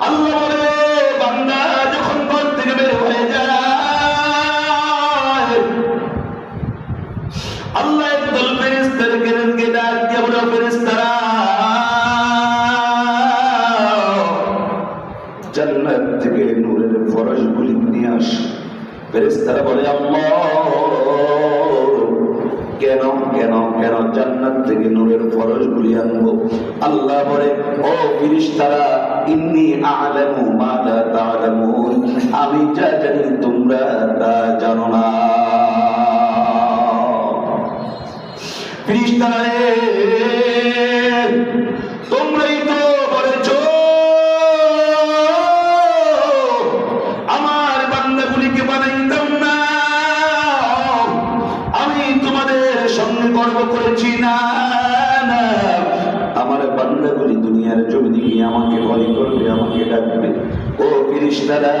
আল্লাহ বলে ফরজগুলি নিয়ে আস। ফেরেস্তারা বলে, আল্লাহ, কেন কেন কেন জান্নাত থেকে নূরের ফরজগুলি আনব? আল্লাহ বলে, ও ফিরিস্তারা ইন্নি আলামু মা লা তা'লামুন। আমি যা জানি তোমরা তা জানো না। ফিরিস্তারা ও ফিরিস্তারা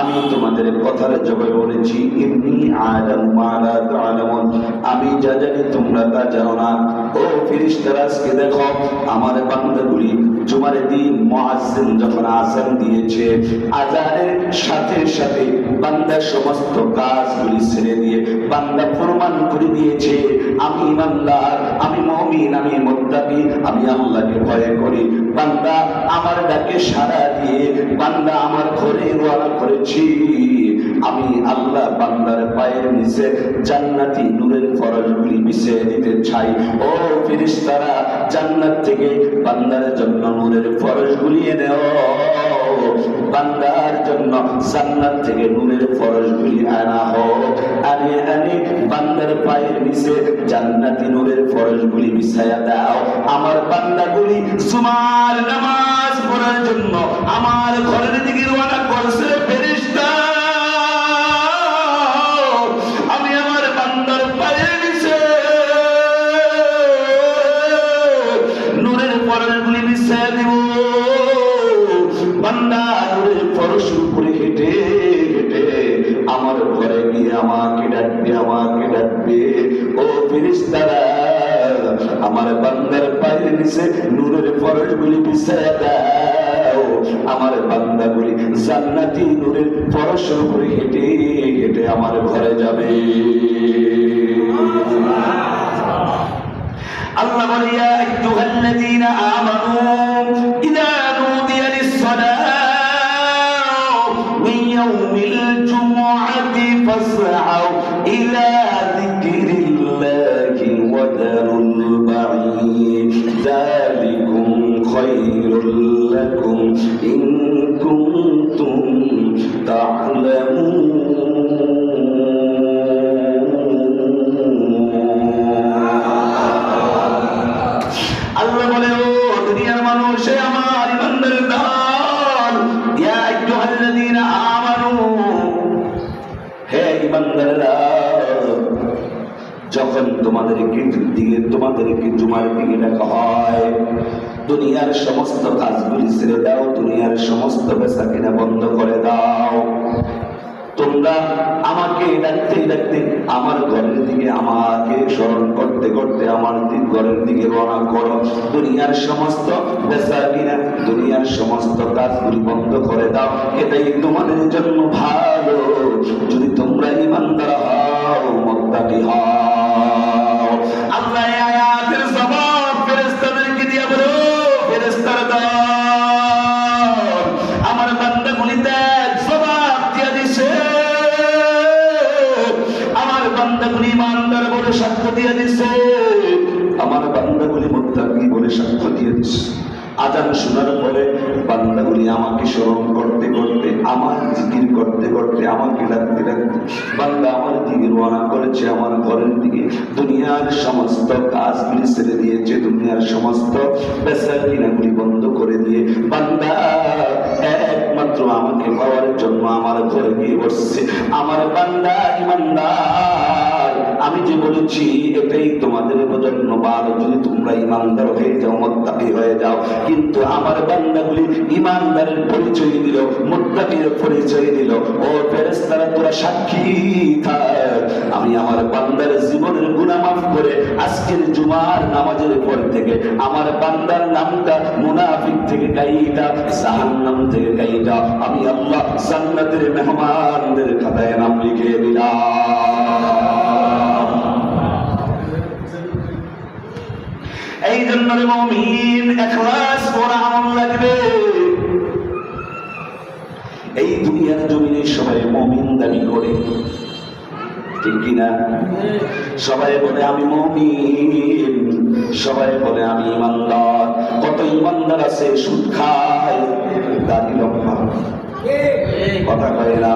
আমি তোমাদের কথার জবাবে বলেছি এমনি আলাম মালা তালামুন, আমি যা জানি তোমরা তা জানো না। ও ফিরিস্তারা, আজকে দেখো, আমার বান্দাগুলি জুমার দিন মুয়াজ্জিন যখন আজান দিয়েছে আজানের সাথে সাথে বান্দা সমস্ত কাজগুলি ছেড়ে দিয়ে, বান্দা প্রমাণ করে দিয়েছে, আমি ইমানদার, আমি মুমিন, আমি মুত্তাকি, আমি আল্লাহকে ভয় করি। বান্দা আমার ডাকে সাড়া দিয়ে ঘরে করেছি। আমি আল্লাহ বান্দার পায়ের নিচে জান্নাতি নূরের ফরজগুলি মিশিয়ে দিতে চাই। ও ফিরিস্তারা জান্নাত থেকে বান্দার জন্য নূরের ফরজগুলি এনেও বান্দার জন্য জান্নাত থেকে নূরের ফরজগুলি আনা হোক। আনে আনে, বান্দার পায়ের নিচে জান্নাতি নূরের ফরজগুলি মিশাইয়া দাও। আমার বান্দাগুলি সুমার নামাজ পড়ার জন্য আমার ঘরের দিকে রওনা করছে, ফেরেশতা। আমি আমার বান্দার পায়ের নূরের বান্দা ফরজ উপরে হেঁটে হেঁটে আমার ঘরে গিয়ে আমাকে ডাকবে আমাকে ডাকবে। ও ফিরিস্তারা আমার বান্দার পায়ের নিচে নূরের ফরজগুলি বিছায়া দাও। আমার বান্দাগুলি জান্নাতি নূরের ফরজ উপরে হেঁটে হেঁটে আমার ঘরে যাবে। আল্লাহ বলে, ইয়া আইয়ুহাল্লাযীনা আমানু তোমাদেরকে দিকে তোমাদেরকে জুমার দিকে ডাকা হয়। দুনিয়ার সমস্ত কাজগুলি ছেড়ে দাও, দুনিয়ার সমস্ত বেচা কিনা বন্ধ করে দাও। তোমরা আমাকে ডাকতে ডাকতে আমার ঘরের দিকে আমাকে স্মরণ করতে করতে আমার ঘরের দিকে রওনা করো। দুনিয়ার সমস্ত বেচা কিনা দুনিয়ার সমস্ত কাজগুলি বন্ধ করে দাও। এটাই তোমাদের জন্য ভালো। আজান শোনার পরে বান্দাগুলি আমাকে স্মরণ করতে করতে, আমার জিকির করতে করতে, আমাকে ডাকতে ডাকতে বান্দা আমার দিকে রওনা করেছে, আমার ঘরের দিকে। দুনিয়ার সমস্ত কাজগুলি ছেড়ে দিয়েছে, দুনিয়ার সমস্ত বেসার কিনাগুলি বন্ধ করে দিয়ে। বান্দা একমাত্র আমাকে পাওয়ার জন্য আমার ঘরে গিয়ে বসছে। আমার বান্দা ইমানদার। আমি যে বলেছি, এটাই তোমাদের জন্য ভালো যদি তোমরা ইমানদার হয়ে যাও, মোত্তাকি হয়ে যাও, কিন্তু আমার বান্দাগুলি ইমানদারের পরিচয় দিল, মোত্তাকির পরিচয় দিল। ও ফেরেস্তারা তোরা সাক্ষী থাক। আমি আমার বান্দার জীবনের গুনাহ মাফ করে আজকের জুমার নামাজের পর থেকে আমার বান্দার নামটা মুনাফিক থেকে গাইটা জাহান্নাম থেকে গাইটা আমি আল্লাহ জান্নাতের মেহমানদের খাতায় নাম লিখে দিলাম। এই জন্য রে মমিন, এখলাস করা আমল লাগবে। এই দুনিয়ার জমিনে সবাই মমিন দাবি করে। ঠিক কিনা? সবাই বলে আমি মমিন, সবাই বলে আমি ইমানদার। কত ইমানদার আছে, সুদ খায়, দাড়ি লম্বা কথা কয় না।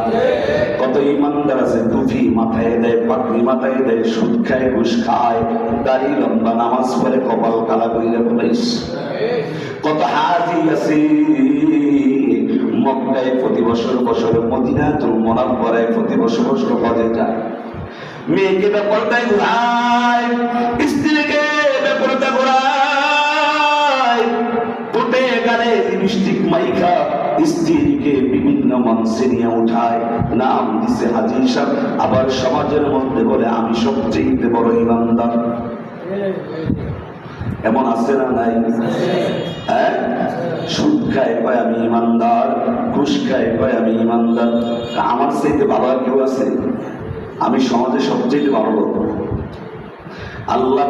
কত ইমানদার আছে টুপি মাথায় দেয়, পাগড়ি মাথায় দেয়, সুদ খায়, ঘুষ খায়, দাড়ি লম্বা নামাজ পড়ে, কপাল কালা কইলে বলিস। কত হাজি আছে, মক্কায় প্রতি বছর বছর মদিনা তোর মনার পরে প্রতি বছর বছর হজে যায়। মেয়েকে ব্যাপারটাই ঘুরায়, স্ত্রীকে ব্যাপারটা ঘুরায়। টোটে গালে লিপস্টিক মাইখা স্ত্রীকে বিভিন্ন মঞ্চে নিয়ে উঠায়, নাম দিছে হাজির সাহেব। আবার সমাজের মধ্যে বলে, আমি সবচেয়ে বড় ইমানদার। এমন আছে না নাই? হ্যাঁ? সুদ খায়, কয়, আমি ইমানদার। ঘুষ খায়, কয়, আমি ইমানদার। আমার চাইতে আর কেউ আছে? আমি সমাজে সবচেয়ে ভালো লোক। আল্লাহ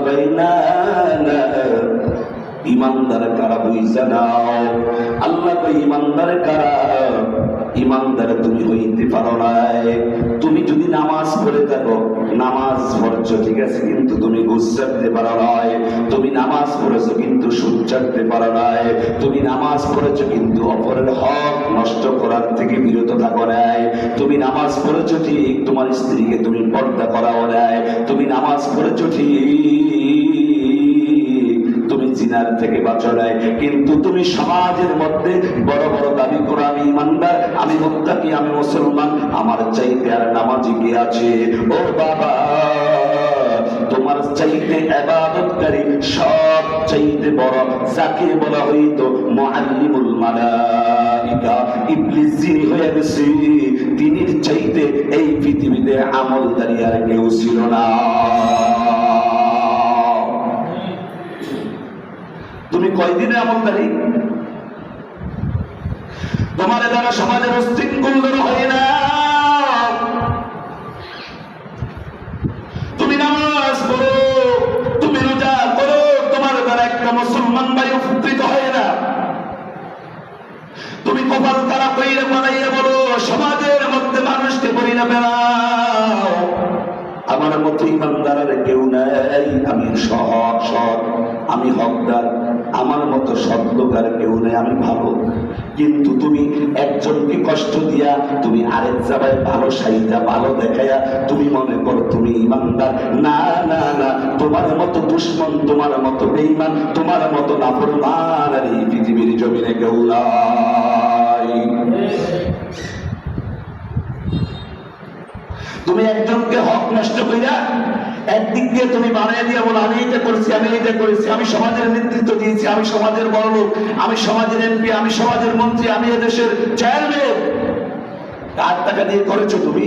ইমানদার কারা বুঝা নাও আল্লাহ কয় ইমানদার কারা? ইমানদার তুমি হইতে পারো নাই। তুমি যদি নামাজ পড়ে থাকো, নামাজ পড়ছো, ঠিক আছে, কিন্তু তুমি ছাড়তে পারো নাই। তুমি নামাজ পড়েছো, কিন্তু সুদ ছাড়তে পারো নাই। তুমি নামাজ পড়েছো, কিন্তু অপরের হক নষ্ট করার থেকে বিরত থাকো নাই। তুমি নামাজ পড়েছো, ঠিক তোমার স্ত্রীকে তুমি পর্দা করাও নাই। তুমি নামাজ পড়েছো, ঠিক জিনার থেকে বাঁচো কিন্তু তুমি সমাজের মধ্যে বড় বড় দাবি করো, আমি ইমানদার, আমি মুত্তাকি, আমি মুসলমান, আমার চাইতে আর নামাজি কে আছে? ও বাবা, তোমার চাইতে এবাদতকারী সব চাইতে বড়, যাকে বলা হইতো মুআল্লিমুল মালাইকা, ইবলিস যিনি হয়ে গেছে তিনি চাইতে এই পৃথিবীতে আমলদারি আর কেউ ছিল না। তুমি কয়দিনে আমলদারি তোমার দ্বারা সমাজের অস্তিত্ব হয় না। তুমি নামাজ পড়ো, তুমি রোজা করো, তোমার দ্বারা একটা মুসলমান ভাই উপকৃত হয় না। তুমি কপাল তারা কইরে বানাইয়া বলো, সমাজের মধ্যে মানুষকে না বেড়াও আমার মতো ইমানদারের কেউ নাই, আমি সহজ সৎ, আমি হকদার। আমার মতো আর কেউ নেই, আমি ভালো। কিন্তু তুমি একজনকে কষ্ট দিয়া, তুমি আরেক জায়গায় ভালো সাইজা, ভালো দেখাইয়া, তুমি মনে করো তুমি ইমানদার। না না না, তোমার মতো দুশ্মন, তোমার মতো বেইমান তোমার মতো নাফরমান আর এই পৃথিবীর জমিনে কেউ নাই। তুমি একজনকে হক নষ্ট কইরা একদিক দিয়ে তুমি বানিয়ে দিয়ে বলো, আমি এটা করেছি, আমি এটা করেছি, আমি সমাজের নেতৃত্ব দিয়েছি, আমি সমাজের বড় আমি সমাজের এমপি, আমি সমাজের মন্ত্রী, আমি এদেশের চেয়ারম্যান। কার টাকা দিয়ে করেছ তুমি?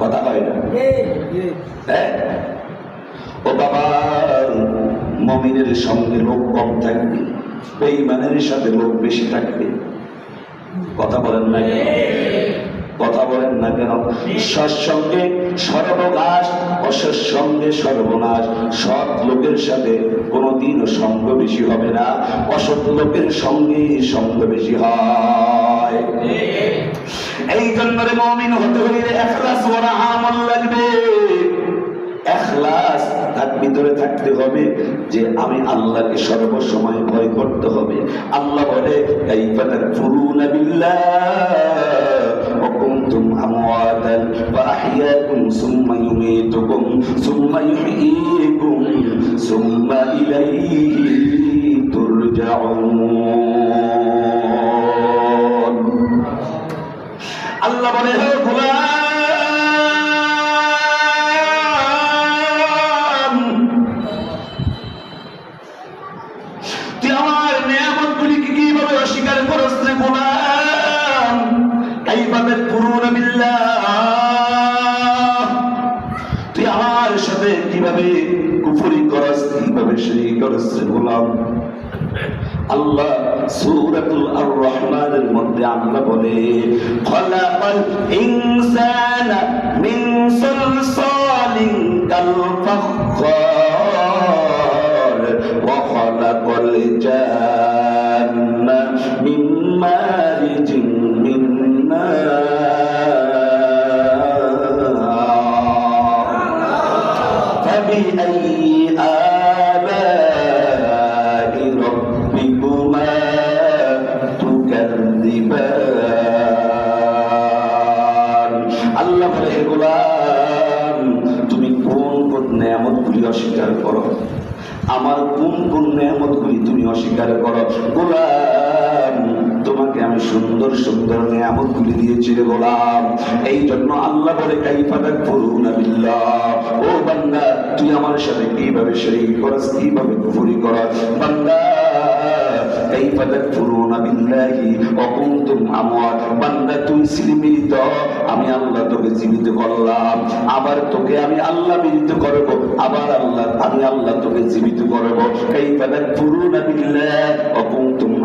কথা হয় না। হ্যাঁ? ও বাবা, মমিনের সঙ্গে লোক কম থাকবে, বেইমানের সাথে লোক বেশি থাকবে। কথা বলেন না কথা বলেন না কেন? সৎসঙ্গে সর্বনাশ অসৎসঙ্গে সর্বনাশ। সৎ লোকের সাথে কোনোদিনও সঙ্গ বেশি হবে না। অসৎ লোকের সঙ্গে সঙ্গ বেশি হয়। এই জন্য রে মমিন হতে হইলে এখলাস ওরা আমল লাগবে। এখলাস তার ভিতরে থাকতে হবে যে আমি আল্লাহকে সর্বসময় ভয় করতে হবে। আল্লাহ বলে, কাইফা তাকফুরুনা বিল্লাহ। أنتم أمواتا فأحياكم ثم يميتكم ثم يحييكم ثم إليه ترجعون الله بني يشركون بالله. তুই আমার সাথে কীভাবে কুফরি করস? কীভাবে শিরিক করস গোলাম? আল্লাহ সূরাতুল আর রহমানের মধ্যে আল্লাহ বলে, খলাকাল ইনসানা মিন সালসালিন কাল ফাখখার ওয়া খলাকাল জান্না মিন মারিজিন মিন নার। আল্লাহ বলে গোলাম, তুমি কোন কোন নিয়ামতগুলি অস্বীকার করো? আমার কোন কোন নিয়ামতগুলি তুমি অস্বীকার করো? গোলাম, তোমাকে আমি সুন্দর সুন্দর নিয়ামতগুলি দিয়েছি রে গোলাম। এই জন্য আল্লাহ বলে কাইফাদাক ফুরুনা বিল্লাহ। ও বান্দা, তুই আমার সাথে কীভাবে শরীক করস কীভাবে কুফরি করস? কাইফা তাকফুরুনা বিল্লাহি ওয়া কুনতুম আমওয়াত। বান্দা আমি আল্লাহ তোকে জীবিত করলাম। আবার তোকে আমি আল্লাহ মৃত করব। আবার আল্লাহ, আমি আল্লাহ তোকে জীবিত করব। কাইফা তাকফুরুনা বিল্লাহি ওয়া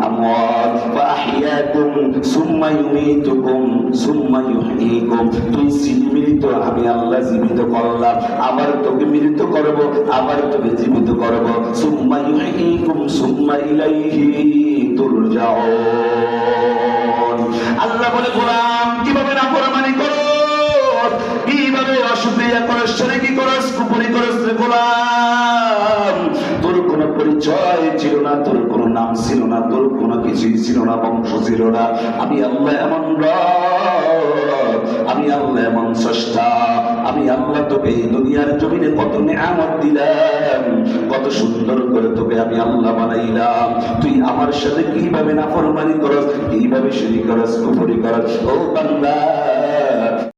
আমওয়াত। ফাআহইয়াকুম সুম্মা ইউমীতুকুম সুম্মা ইউহয়ীকুম তুই ছিলি আমি আল্লাহ জীবিত করলাম। আবার তোকে মৃত করব, আবার তোকে জীবিত করব। সুম্মা ইউহয়ীকুম সুম্মা ইলাইহি। আল্লাহ বলে, গোলাম, কীভাবে না নাফরমানি করো? কীভাবে অশুক্রিয়া করো? কি করো? কুপুরি করো? গোলাম। পরিচয় ছিল না, তোর কোনো নাম ছিল না, তোর কোনো কিছুই ছিল না, বংশ ছিল না। আমি আল্লাহ এমন আমি আল্লাহ এমন স্রষ্টা, আমি আল্লাহ তোকে এই দুনিয়ার জমিনে কত নেয়ামত দিলাম, কত সুন্দর করে তোকে আমি আল্লাহ বানাইলাম। তুই আমার সাথে কীভাবে নাফরমানি করস, কীভাবে শিরিক করস, কুফরি করস? ও বান্দা